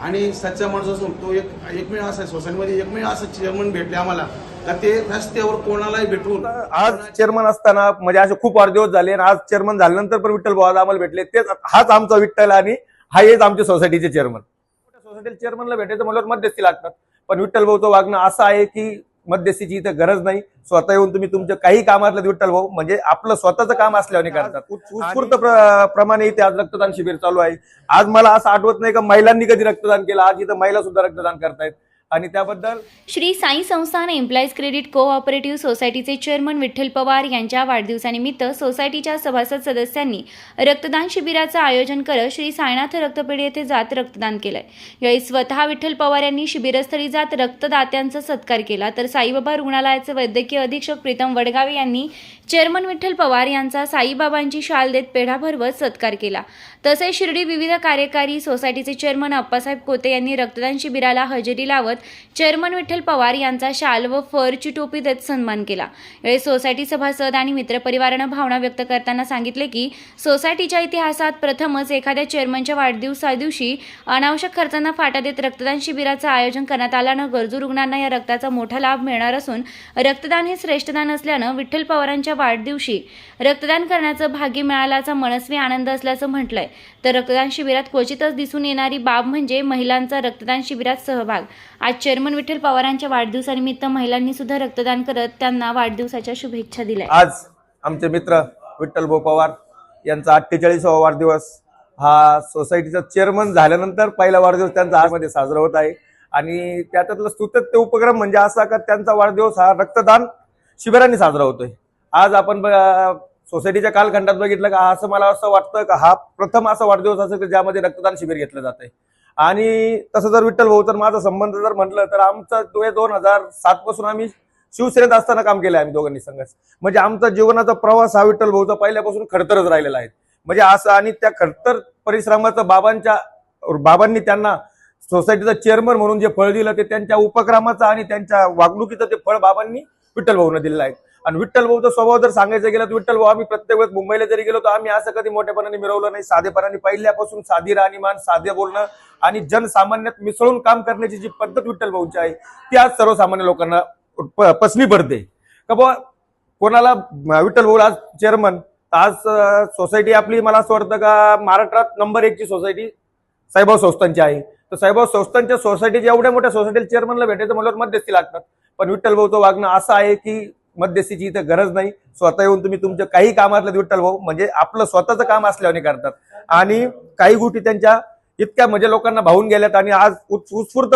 आणि सच्चा माणूस असून तो एक एकमेव असा सोसायटीमध्ये एकमेव असा चेअरमन भेटले आम्हाला. का ते रस्त्यावर कोणालाही भेटून आज चेअरमन असताना म्हणजे असे खूप वाढदिवस झाले आणि आज चेअरमन झाल्यानंतर पण विठ्ठल भाऊ आज आम्हाला भेटले. तेच हाच आमचा विठ्ठल आणि हा हेच आमच्या सोसायटीचे चेअरमन सोसायटीच्या चेअरमनला भेटायचं म्हणल्यावर मध्यस्थी लागतात. पण विठ्ठल भाऊचं वागणं असं आहे की मध्यस्थीची इथं गरज नाही. स्वतः येऊन तुम्ही तुमच्या काही कामातलं विठ्ठल भाऊ म्हणजे आपलं स्वतःचं काम असल्याने करतात. उत्- उत्स्फूर्त प्र- प्रमाणे इथे आज रक्तदान शिबिर चालू आहे. आज मला असं आठवत नाही का महिलांनी कधी रक्तदान केलं आज इथं महिला सुद्धा रक्तदान करतायत. आणि त्याबद्दल Shri Sai Sansthan employees credit cooperative सोसायटीचे चेअरमन विठ्ठल पवार यांच्या वाढदिवसानिमित्त सोसायटीच्या सभासद सदस्यांनी रक्तदान शिबिराचं आयोजन करत श्री साईनाथ रक्तपेढी येथे जात रक्तदान केलंय. यावेळी स्वतः विठ्ठल पवार यांनी शिबिरस्थळी जात रक्तदात्यांचा सत्कार केला. तर साईबाबा रुग्णालयाचे वैद्यकीय अधीक्षक प्रीतम वडगावे यांनी चेअरमन विठ्ठल पवार यांचा साईबाबांची शाल देत पेढा भरवत सत्कार केला. तसेच शिर्डी विविध कार्यकारी सोसायटीचे चेअरमन अप्पासाहेब कोते यांनी रक्तदान शिबिराला हजेरी लावत चेअरमन विठ्ठल पवार यांचा शाल व फरची टोपी देत सन्मान केला. यावेळी सोसायटी सभासद आणि मित्रपरिवारानं भावना व्यक्त करताना सांगितले की सोसायटीच्या इतिहासात प्रथमच एखाद्या चेअरमनच्या वाढदिवसा दिवशी अनावश्यक खर्चांना फाटा देत रक्तदान शिबिराचं आयोजन करण्यात आल्यानं गरजू रुग्णांना या रक्ताचा मोठा लाभ मिळणार असून रक्तदान हे श्रेष्ठदान असल्यानं विठ्ठल पवारांच्या वाढदिवशी रक्तदान करण्याचं भाग्य मिळाल्याचा मनस्वी आनंद असल्याचं म्हटलंय. तर रक्तदान शिबिरात क्वचितच दिसून येणारी बाब म्हणजे महिलांचा रक्तदान शिबिरात सहभाग. आज चेअरमन विठ्ठल पवारांच्या वाढदिवसानिमित्त महिलांनी सुद्धा रक्तदान करत त्यांना वाढदिवसाच्या शुभेच्छा दिल्या. आज आमचे मित्र विठ्ठल भाऊ पवार यांचा अठ्ठेचाळीसावा वाढदिवस हा सोसायटीचा चेअरमन झाल्यानंतर पहिला वाढदिवस त्यांचा आजमध्ये साजरा होत आहे. आणि त्याच्यातलं स्तुत्य उपक्रम म्हणजे असा का त्यांचा वाढदिवस हा रक्तदान शिबिरांनी साजरा होतोय. आज आपण सोसायटीच्या कालखंडात बघितलं का असं मला असं वाटतं का हा प्रथम असा वाढदिवस असेल की ज्यामध्ये रक्तदान शिबिर घेतलं जात आहे आणि तसं जर विठ्ठल भाऊ तर माझा संबंध जर म्हटलं तर आमचा दोन हजार सात पासून आम्ही शिवसेनेत असताना काम केलं आम्ही दोघांनी संघर्ष. म्हणजे आमचा जीवनाचा प्रवास हा विठ्ठल भाऊचा पहिल्यापासून खडतरच राहिलेला आहे. म्हणजे असं आणि त्या खडतर परिश्रमाचं बाबांच्या बाबांनी त्यांना सोसायटीचा चेअरमन म्हणून जे फळ दिलं ते त्यांच्या उपक्रमाचं आणि त्यांच्या वागणुकीचं ते फळ बाबांनी विठ्ठल भाऊनं दिलेलं आहे. आणि विठ्ठल भाऊचा स्वभाव जर सांगायचं गेलं तर विठ्ठल भाऊ आम्ही प्रत्येक वेळेस मुंबईला जरी गेलो तर आम्ही असं कधी मोठ्यापणाने मिळवलं नाही साधेपणाने. पहिल्यापासून साधी राहणीमान साधे बोलणं आणि जनसामान्यात मिसळून काम करण्याची जी पद्धत विठ्ठल भाऊची आहे ती आज सर्वसामान्य लोकांना प- पसनी पडते. का बुवा कोणाला विठ्ठल भाऊ आज चेअरमन आज सोसायटी आपली मला असं वाटतं का महाराष्ट्रात नंबर एकची सोसायटी साईबाब संस्थांची आहे. तर साईबाब संस्थांच्या सोसायटीच्या एवढ्या मोठ्या सोसायटीला चेअरमनला भेटायचं म्हणल्यावर मध्यस्थी लागतात. पण विठ्ठल भाऊचं वागणं असं आहे की मध्यस्थीची इथं गरज नाही. स्वतः येऊन तुम्ही तुमच्या काही कामातलं विठ्ठल भाऊ म्हणजे आपलं स्वतःचं काम असल्याने करतात. आणि काही गोष्टी त्यांच्या इतक्या म्हणजे लोकांना भावून गेल्यात आणि आज उत्स्फूर्त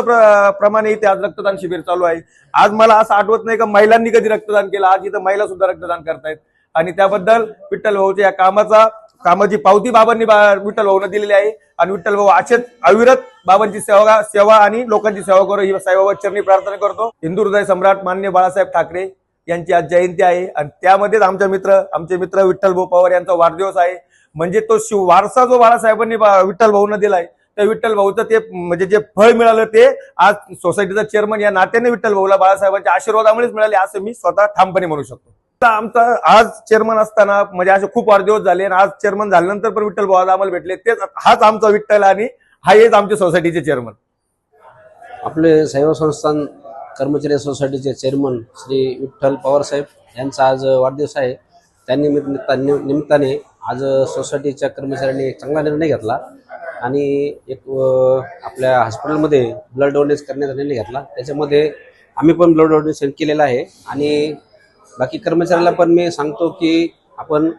प्रमाणे इथे आज रक्तदान शिबिर चालू आहे. आज मला असं आठवत नाही का महिलांनी कधी रक्तदान केलं? आज इथं महिला सुद्धा रक्तदान करतायत. आणि त्याबद्दल विठ्ठल भाऊच्या या कामाचा कामाची पावती बाबांनी विठ्ठल भाऊनं दिलेली आहे. आणि विठ्ठल भाऊ असेच अविरत बाबांची सेवा सेवा आणि लोकांची सेवा करू. ही साईबाबा चरणी प्रार्थना करतो. हिंदू हृदय सम्राट मान्य बाळासाहेब ठाकरे यांची आज जयंती आहे. आणि त्यामध्येच आमचे मित्र आमचे मित्र विठ्ठल भाऊ पवार यांचा वाढदिवस आहे. म्हणजे तो शिव वारसा जो बाळासाहेबांनी विठ्ठल भाऊनं दिलाय त्या विठ्ठल भाऊचं ते म्हणजे जे फळ मिळालं ते आज सोसायटीचा चेअरमन या नात्याने विठ्ठल भाऊला बाळासाहेबांच्या आशीर्वादामुळेच मिळाले असं मी स्वतः ठामपणे म्हणू शकतो. आमचा आज चेअरमन असताना म्हणजे असे खूप वाढदिवस झाले आणि आज चेअरमन झाल्यानंतर पण विठ्ठल भाऊ आम्हाला भेटले. तेच हाच आमचा विठ्ठल आणि हा हेच आमच्या सोसायटीचे चेअरमन आपले सेवा संस्थान कर्मचारी सोसायटीचे चेअरमन श्री विठ्ठल पवारसाहेब यांचा आज वाढदिवस आहे. त्या निमित्त निमित्ताने आज सोसायटीच्या कर्मचाऱ्यांनी एक चांगला निर्णय घेतला आणि एक आपल्या हॉस्पिटलमध्ये ब्लड डोनेट करण्याचा निर्णय घेतला. त्याच्यामध्ये आम्ही पण ब्लड डोनेशन केलेलं आहे आणि बाकी कर्मचाऱ्याला पण मी सांगतो की आपण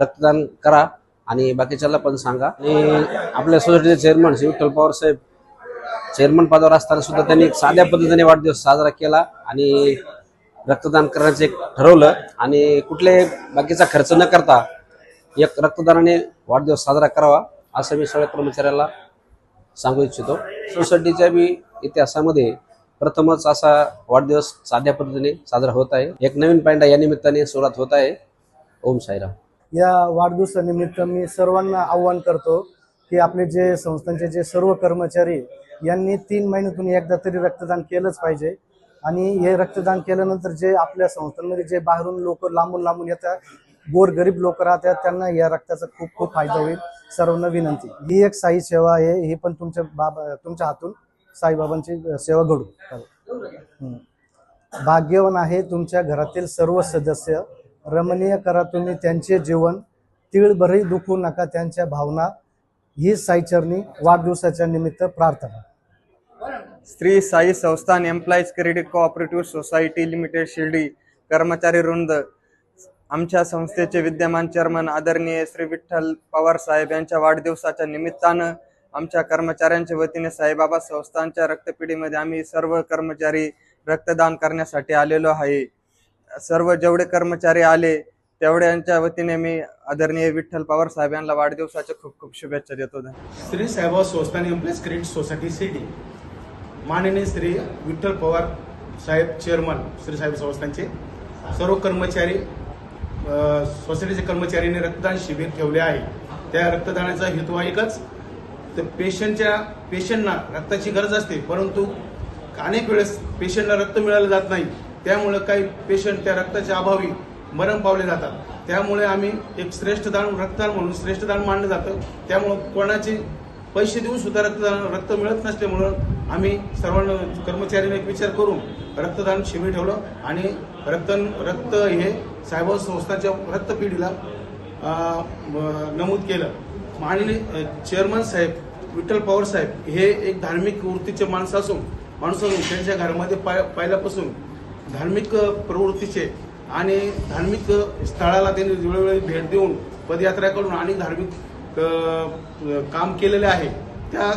रक्तदान करा आणि बाकीच्याला पण सांगा. आणि आपल्या सोसायटीचे चेअरमन श्री विठ्ठल पवारसाहेब चेअरमन पदावर असताना सुद्धा त्यांनी एक साध्या पद्धतीने वाढदिवस साजरा केला आणि रक्तदान करण्याचं एक ठरवलं. आणि कुठल्याही बाकीचा खर्च न करता एक रक्तदानाने वाढदिवस साजरा करावा असं मी सगळ्या कर्मचाऱ्याला सांगू इच्छितो. सोसायटीच्या मी इतिहासामध्ये प्रथमच असा वाढदिवस साध्या पद्धतीने साजरा होत आहे. एक नवीन पांडा या निमित्ताने सुरुवात होत आहे. ओम साईराम. या वाढदिवसानिमित्त मी सर्वांना आव्हान करतो की आपले जे संस्थांचे जे सर्व कर्मचारी यांनी तीन महिन्यातून एकदा तरी रक्तदान केलंच पाहिजे. आणि हे रक्तदान केल्यानंतर जे आपल्या संस्थांमध्ये जे बाहेरून लोक लांबून लांबून येतात गोर गरीब लोक राहतात त्यांना या रक्ताचा खूप खूप फायदा होईल. सर्वांना विनंती. ही एक साई सेवा आहे ही पण तुमच्या बाबा तुमच्या हातून साईबाबांची सेवा घडू भाग्यवान आहे तुमच्या घरातील सर्व सदस्य. रमणीय करा तुम्ही त्यांचे जीवन. तीळभरही दुखू नका त्यांच्या भावना. ही साईचरणी वाढदिवसाच्या निमित्त प्रार्थना. Shri Sai Sansthan employees credit cooperative society limited Shirdi कर्मचारी वृंद आमच्या संस्थेचे विद्यमान चेअरमन आदरणीय श्री विठ्ठल पवार साहेब यांच्या वाढदिवसाच्या निमित्तानं आमच्या कर्मचाऱ्यांच्या वतीने साईबाबा संस्थांच्या रक्तपिढीमध्ये आम्ही सर्व कर्मचारी रक्तदान करण्यासाठी आलेलो आहे. सर्व जेवढे कर्मचारी आले तेवढ्यांच्या वतीने मी आदरणीय विठ्ठल पवार साहेब यांना वाढदिवसाच्या खूप खूप शुभेच्छा देतो. श्री साहेब संस्थान एम्प्लॉईज क्रेडिट सोसायटी सिटी. माननीय श्री विठ्ठल पवार साहेब चेअरमन श्री साहेब संस्थांचे सर्व कर्मचारी सोसायटीचे कर्मचाऱ्यांनी रक्तदान शिबिर ठेवले आहे. त्या रक्तदानाचा हेतू आहे एकच तर पेशंटच्या पेशंटना रक्ताची गरज असते परंतु अनेक वेळेस पेशंटला रक्त मिळालं जात नाही. त्यामुळं काही पेशंट त्या रक्ताच्या अभावी मरण पावले जातात. त्यामुळे आम्ही एक श्रेष्ठ दान रक्तदान म्हणून श्रेष्ठ दान मानलं जातं. त्यामुळं कोणाचे पैसे देऊन सुद्धा रक्तदान रक्त मिळत नसल्यामुळं आम्ही सर्वांना कर्मचाऱ्यांनी एक विचार करून रक्तदान शिबिर ठेवलं. आणि रक्त रक्त हे सायबर संस्थांच्या रक्तपिढीला नमूद केलं. माननीय चेअरमन साहेब विठ्ठल पवार साहेब हे एक धार्मिक वृत्तीचे माणसं असून माणूस असून त्यांच्या घरामध्ये पाय पहिल्यापासून धार्मिक प्रवृत्तीचे आणि धार्मिक स्थळाला त्यांनी वेळोवेळी भेट देऊन पदयात्रा करून आणि धार्मिक काम केलेले आहे. त्या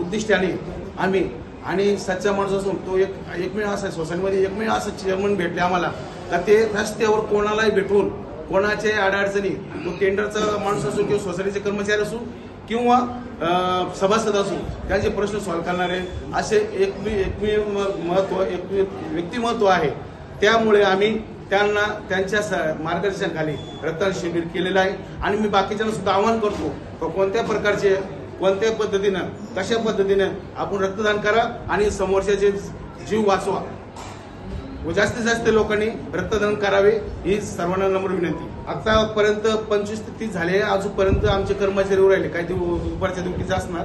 उद्दिष्टाने आम्ही आणि सच्चा माणूस असून तो एक एकमेव असा सोसायटीमध्ये एकमेव असं चेअरमन भेटले आम्हाला. का ते रस्त्यावर कोणालाही भेटून कोणाचे अडचणी तो टेंडरचा माणूस असो किंवा सोसायटीचे कर्मचारी असो किंवा सभासद असो त्यांचे प्रश्न सॉल्व्ह करणारे असे एकमेव एकमेव म- महत्त्व एकमेव व्यक्तिमत्व आहे. त्यामुळे आम्ही त्यांना त्यांच्या स- मार्गदर्शनाखाली रक्तदान शिबिर केलेलं आहे. आणि मी बाकीच्यांना सुद्धा आवाहन करतो कोणत्या प्रकारचे कोणत्या पद्धतीनं कशा पद्धतीनं आपण रक्तदान करा आणि समोरच्याचे जीव वाचवा. व जास्तीत जास्त लोकांनी रक्तदान करावे ही सर्वांना नम्र विनंती. आतापर्यंत पंचवीस ते तीस झाले. अजूनपर्यंत आमचे कर्मचारी राहिले. काही दिव- दुपारच्या ड्युटीचे असणार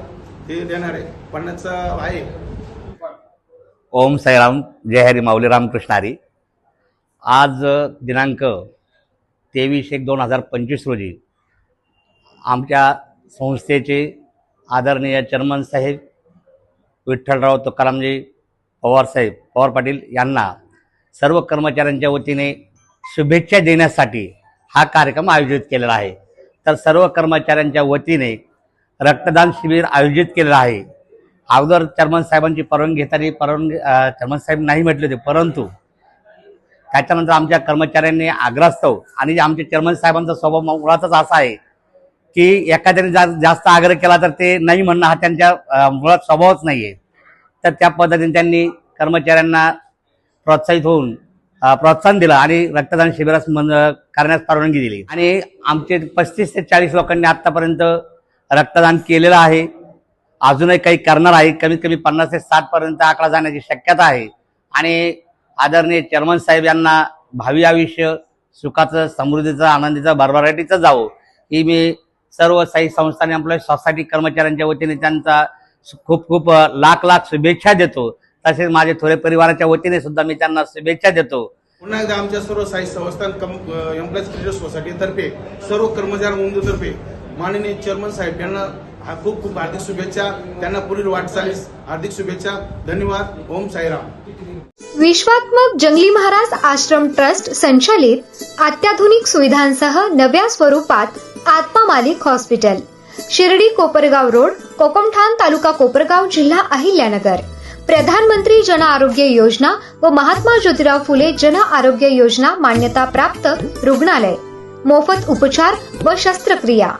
ते देणार आहे. पन्नासचा आहे. ओम साईराम. जय हरी. माऊली रामकृष्ण हरी. आज दिनांक तेवीस एक दोन हजार पंचवीस रोजी आमच्या संस्थेचे आदरणीय चेअरमन साहेब विठ्ठलराव तुकारामजी पवारसाहेब पवार पाटील यांना सर्व कर्मचाऱ्यांच्या वतीने शुभेच्छा देण्यासाठी हा कार्यक्रम आयोजित केलेला आहे. तर सर्व कर्मचाऱ्यांच्या वतीने रक्तदान शिबिर आयोजित केलेलं आहे. अगोदर चर्मन साहेबांची परवानगी घेताना परवानगी चर्मन साहेब नाही म्हटले होते परंतु त्याच्यानंतर आमच्या कर्मचाऱ्यांनी आग्रस्तव हो. आणि आमच्या चेअरमन साहेबांचा स्वभाव मुळातच असा आहे की एखाद्याने जा जास्त आग्रह केला तर ते नाही म्हणणं हा त्यांच्या मुळात स्वभावच नाही आहे तर त्या पद्धतीने त्यांनी कर्मचाऱ्यांना प्रोत्साहित होऊन प्रोत्साहन दिलं आणि रक्तदान शिबिरास करण्यास परवानगी दिली. आणि आमचे पस्तीस ते चाळीस लोकांनी आत्तापर्यंत रक्तदान केलेलं आहे. अजूनही काही करणार आहे. कमीत कमी पन्नास ते साठपर्यंत आकडा जाण्याची शक्यता आहे. आणि आदरणीय चेअरमन साहेब यांना भावी आयुष्य सुखाचं समृद्धीचं आनंदीचं भरभराटीचं जावं ही मी सर्व साई संस्थाने आपल्या सोसायटी कर्मचाऱ्यांच्या वतीने त्यांचा खूप खूप लाख लाख शुभेच्छा देतो. तसेच माझे थोडे परिवाराच्या वतीने सुद्धा मी त्यांना शुभेच्छा देतो. पुन्हा एकदा आमच्या सर्व साई संस्थान कम एम्प्लॉईज क्रेडिट सोसायटीतर्फे सर्व कर्मचारी मंडळातर्फे माननीय चेअरमन साहेब यांना हा खूप खूप हार्दिक शुभेच्छा. त्यांना पुढील वाटचालीस हार्दिक शुभेच्छा. धन्यवाद. ओम साईराम. विश्वात्मक जंगली महाराज आश्रम ट्रस्ट संचालित अत्याधुनिक सुविधांसह नव्या स्वरूपात आत्मा मालिक हॉस्पिटल. शिर्डी कोपरगाव रोड कोकमठाण तालुका कोपरगाव जिल्हा अहिल्यानगर. प्रधानमंत्री जन आरोग्य योजना व महात्मा ज्योतिराव फुले जन आरोग्य योजना मान्यता प्राप्त रुग्णालय. मोफत उपचार व शस्त्रक्रिया.